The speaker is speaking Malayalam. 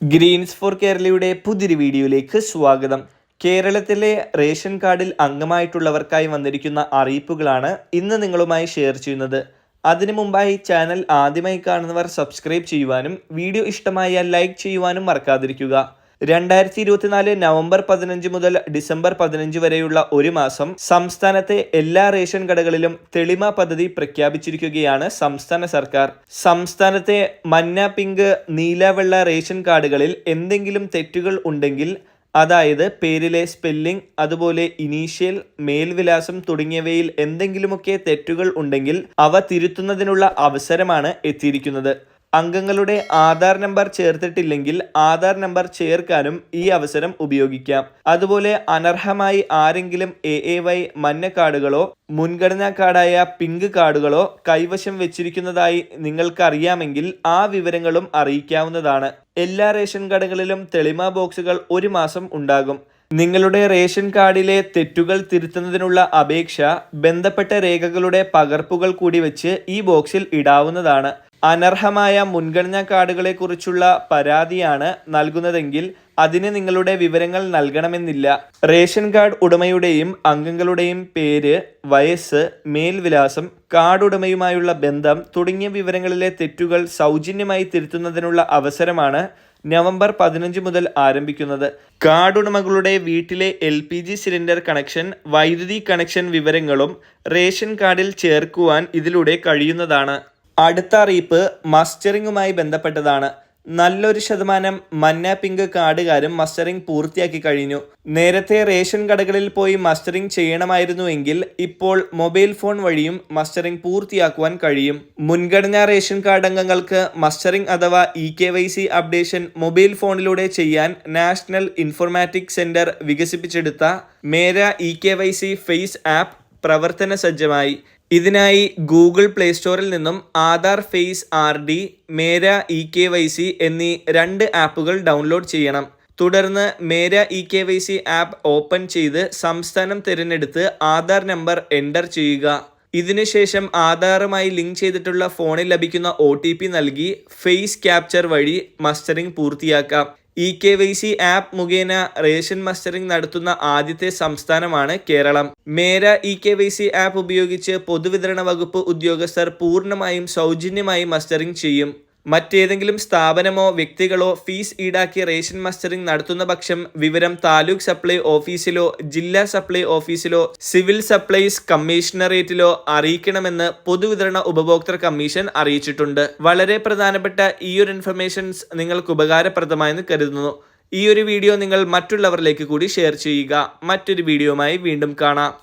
ഗ്രീൻസ് ഫോർ കേരളയുടെ പുതിയൊരു വീഡിയോയിലേക്ക് സ്വാഗതം. കേരളത്തിലെ റേഷൻ കാർഡിൽ അംഗമായിട്ടുള്ളവർക്കായി വന്നിരിക്കുന്ന അറിയിപ്പുകളാണ് ഇന്ന് നിങ്ങളുമായി ഷെയർ ചെയ്യുന്നത്. അതിനു മുമ്പായി ചാനൽ ആദ്യമായി കാണുന്നവർ സബ്സ്ക്രൈബ് ചെയ്യുവാനും വീഡിയോ ഇഷ്ടമായാൽ ലൈക്ക് ചെയ്യുവാനും മറക്കാതിരിക്കുക. രണ്ടായിരത്തി ഇരുപത്തിനാല് നവംബർ പതിനഞ്ച് മുതൽ ഡിസംബർ പതിനഞ്ച് വരെയുള്ള ഒരു മാസം സംസ്ഥാനത്തെ എല്ലാ റേഷൻ കടകളിലും തെളിമ പദ്ധതി പ്രഖ്യാപിച്ചിരിക്കുകയാണ് സംസ്ഥാന സർക്കാർ. സംസ്ഥാനത്തെ മഞ്ഞ പിങ്ക് നീലവെള്ള റേഷൻ കാർഡുകളിൽ എന്തെങ്കിലും തെറ്റുകൾ ഉണ്ടെങ്കിൽ അതായത് പേരിലെ സ്പെല്ലിംഗ് അതുപോലെ ഇനീഷ്യൽ മേൽവിലാസം തുടങ്ങിയവയിൽ എന്തെങ്കിലുമൊക്കെ തെറ്റുകൾ ഉണ്ടെങ്കിൽ അവ തിരുത്തുന്നതിനുള്ള അവസരമാണ് എത്തിയിരിക്കുന്നത്. അംഗങ്ങളുടെ ആധാർ നമ്പർ ചേർത്തിട്ടില്ലെങ്കിൽ ആധാർ നമ്പർ ചേർക്കാനും ഈ അവസരം ഉപയോഗിക്കാം. അതുപോലെ അനർഹമായി ആരെങ്കിലും എ എ വൈ മഞ്ഞ കാർഡുകളോ മുൻഗണനാ കാർഡായ പിങ്ക് കാർഡുകളോ കൈവശം വെച്ചിരിക്കുന്നതായി നിങ്ങൾക്കറിയാമെങ്കിൽ ആ വിവരങ്ങളും അറിയിക്കാവുന്നതാണ്. എല്ലാ റേഷൻ കടകളിലും തെളിമ ബോക്സുകൾ ഒരു മാസം ഉണ്ടാകും. നിങ്ങളുടെ റേഷൻ കാർഡിലെ തെറ്റുകൾ തിരുത്തുന്നതിനുള്ള അപേക്ഷ ബന്ധപ്പെട്ട രേഖകളുടെ പകർപ്പുകൾ കൂടി വെച്ച് ഈ ബോക്സിൽ ഇടാവുന്നതാണ്. അനർഹമായ മുൻഗണനാ കാർഡുകളെ കുറിച്ചുള്ള പരാതിയാണ് നൽകുന്നതെങ്കിൽ അതിന് നിങ്ങളുടെ വിവരങ്ങൾ നൽകണമെന്നില്ല. റേഷൻ കാർഡ് ഉടമയുടെയും അംഗങ്ങളുടെയും പേര് വയസ്സ് മേൽവിലാസം കാർഡ് ഉടമയുമായുള്ള ബന്ധം തുടങ്ങിയ വിവരങ്ങളിലെ തെറ്റുകൾ സൗജന്യമായി തിരുത്തുന്നതിനുള്ള അവസരമാണ് നവംബർ പതിനഞ്ച് മുതൽ ആരംഭിക്കുന്നത്. കാർഡുടമകളുടെ വീട്ടിലെ L P G cylinder connection വൈദ്യുതി കണക്ഷൻ വിവരങ്ങളും റേഷൻ കാർഡിൽ ചേർക്കുവാൻ ഇതിലൂടെ കഴിയുന്നതാണ്. അടുത്ത അറിയിപ്പ് മസ്റ്ററിങ്ങുമായി ബന്ധപ്പെട്ടതാണ്. നല്ലൊരു ശതമാനം മന്ന പിങ്ക് കാർഡുകാരും മസ്റ്ററിംഗ് പൂർത്തിയാക്കി കഴിഞ്ഞു. നേരത്തെ റേഷൻ കടകളിൽ പോയി മസ്റ്ററിംഗ് ചെയ്യണമായിരുന്നുവെങ്കിൽ ഇപ്പോൾ മൊബൈൽ ഫോൺ വഴിയും മസ്റ്ററിംഗ് പൂർത്തിയാക്കുവാൻ കഴിയും. മുൻഗണനാ റേഷൻ കാർഡ് അംഗങ്ങൾക്ക് മസ്റ്ററിംഗ് അഥവാ E K Y C updation mobile ഫോണിലൂടെ ചെയ്യാൻ നാഷണൽ ഇൻഫോർമാറ്റിക് സെന്റർ വികസിപ്പിച്ചെടുത്ത Mera E K Y C face app പ്രവർത്തന സജ്ജമായി ഇതിനായി ഗൂഗിൾ പ്ലേ സ്റ്റോറിൽ നിന്നും Aadhaar face R D Mera E K Y C എന്നീ രണ്ട് ആപ്പുകൾ ഡൗൺലോഡ് ചെയ്യണം. തുടർന്ന് Mera E K Y C app open ചെയ്ത് സംസ്ഥാനം തിരഞ്ഞെടുത്ത് ആധാർ നമ്പർ എന്റർ ചെയ്യുക. ഇതിനുശേഷം ആധാറുമായി ലിങ്ക് ചെയ്തിട്ടുള്ള ഫോണിൽ ലഭിക്കുന്ന ഒ നൽകി ഫേസ് ക്യാപ്ചർ വഴി മസ്റ്ററിംഗ് പൂർത്തിയാക്കാം. E K Y C app മുഖേന റേഷൻ മസ്റ്ററിംഗ് നടത്തുന്ന ആദ്യത്തെ സംസ്ഥാനമാണ് Keralam. Mera E K Y C app ഉപയോഗിച്ച് പൊതുവിതരണ വകുപ്പ് ഉദ്യോഗസ്ഥർ പൂർണമായും സൗജന്യമായി മസ്റ്ററിംഗ് ചെയ്യും. മറ്റേതെങ്കിലും സ്ഥാപനമോ വ്യക്തികളോ ഫീസ് ഈടാക്കി റേഷൻ മസ്റ്ററിംഗ് നടത്തുന്ന പക്ഷം വിവരം താലൂക്ക് സപ്ലൈ ഓഫീസിലോ ജില്ലാ സപ്ലൈ ഓഫീസിലോ സിവിൽ സപ്ലൈസ് കമ്മീഷണറേറ്റിലോ അറിയിക്കണമെന്ന് പൊതുവിതരണ ഉപഭോക്തൃ കമ്മീഷൻ അറിയിച്ചിട്ടുണ്ട്. വളരെ പ്രധാനപ്പെട്ട ഈ ഒരു ഇൻഫർമേഷൻസ് നിങ്ങൾക്ക് ഉപകാരപ്രദമായെന്ന് കരുതുന്നു. ഈ ഒരു വീഡിയോ നിങ്ങൾ മറ്റുള്ളവരിലേക്ക് കൂടി ഷെയർ ചെയ്യുക. മറ്റൊരു വീഡിയോയുമായി വീണ്ടും കാണാം.